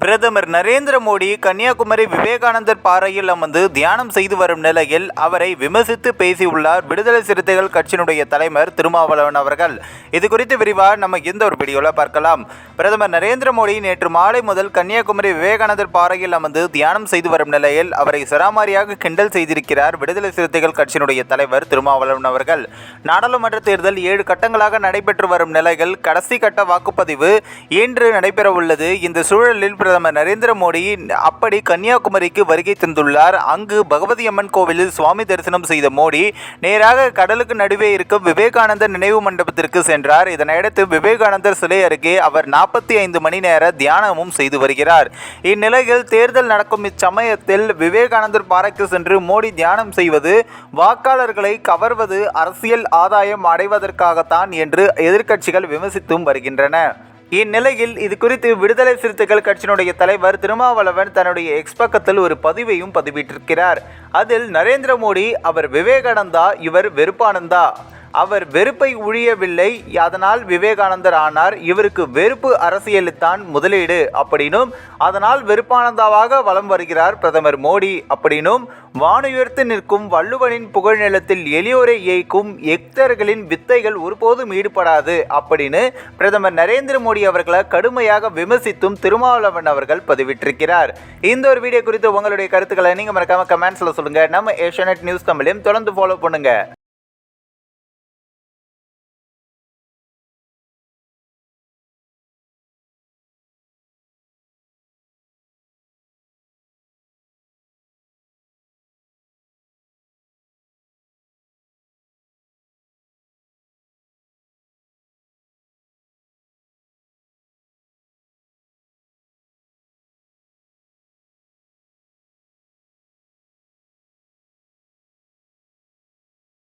பிரதமர் நரேந்திர மோடி கன்னியாகுமரி விவேகானந்தர் பாறையில் அமர்ந்து தியானம் செய்து வரும் நிலையில் அவரை விமர்சித்து பேசியுள்ளார் விடுதலை சிறுத்தைகள் கட்சியினுடைய தலைவர் திருமாவளவன் அவர்கள். இது குறித்து விரிவாக நம்ம இந்த ஒரு வீடியோவில் பார்க்கலாம். பிரதமர் நரேந்திர மோடி நேற்று மாலை முதல் கன்னியாகுமரி விவேகானந்தர் பாறையில் அமர்ந்து தியானம் செய்து வரும் நிலையில் அவரை சராமாரியாக கிண்டல் செய்திருக்கிறார் விடுதலை சிறுத்தைகள் கட்சியினுடைய தலைவர் திருமாவளவன் அவர்கள். நாடாளுமன்ற தேர்தல் ஏழு கட்டங்களாக நடைபெற்று வரும் நிலையில் கடைசி கட்ட வாக்குப்பதிவு இன்று நடைபெறவுள்ளது. இந்த சூழலில் பிரதமர் நரேந்திர நரேந்திர மோடி அப்படி கன்னியாகுமரிக்கு வருகை தந்துள்ளார். அங்கு பகவதி அம்மன் கோவிலில் சுவாமி தரிசனம் செய்த மோடி நேராக கடலுக்கு நடுவே இருக்கும் விவேகானந்தர் நினைவு மண்டபத்திற்கு சென்றார். இதனையடுத்து விவேகானந்தர் சிலை அருகே அவர் நாற்பத்தி ஐந்து மணி நேர தியானமும் செய்து வருகிறார். இந்நிலையில் தேர்தல் நடக்கும் இச்சமயத்தில் விவேகானந்தர் பாறைக்கு சென்று மோடி தியானம் செய்வது வாக்காளர்களை கவர்வது அரசியல் ஆதாயம் அடைவதற்காகத்தான் என்று எதிர்க்கட்சிகள் விமர்சித்தும் வருகின்றன. இந்நிலையில் இது குறித்து விடுதலை சிறுத்தைகள் கட்சியினுடைய தலைவர் திருமாவளவன் தன்னுடைய எக்ஸ் பக்கத்தில் ஒரு பதிவையும் பதிவிட்டிருக்கிறார். அதில் நரேந்திர மோடி அவர் விவேகானந்தா இவர் வெறுப்பானந்தா. அவர் வெறுப்பை ஒழியவில்லை அதனால் விவேகானந்தர் ஆனார். இவருக்கு வெறுப்பு அரசியலுத்தான் முதலீடு அப்படின்னும் அதனால் வெறுப்பானந்தாவாக வலம் வருகிறார் பிரதமர் மோடி அப்படின்னும் வானுயர்த்து நிற்கும் வள்ளுவனின் புகழ் நிலத்தில் எளியோரை இயக்கும் எக்தர்களின் வித்தைகள் ஒருபோதும் ஈடுபடாது அப்படின்னு பிரதமர் நரேந்திர மோடி அவர்களை கடுமையாக விமர்சித்தும் திருமாவளவன் அவர்கள் பதிவிட்டிருக்கிறார். இந்த ஒரு வீடியோ குறித்து உங்களுடைய கருத்துக்களை நீங்கள் மறக்காம கமெண்ட்ஸில் சொல்லுங்கள் நம்ம ஏஷியநெட் நியூஸ் தமிழையும் தொடர்ந்து ஃபாலோ பண்ணுங்கள்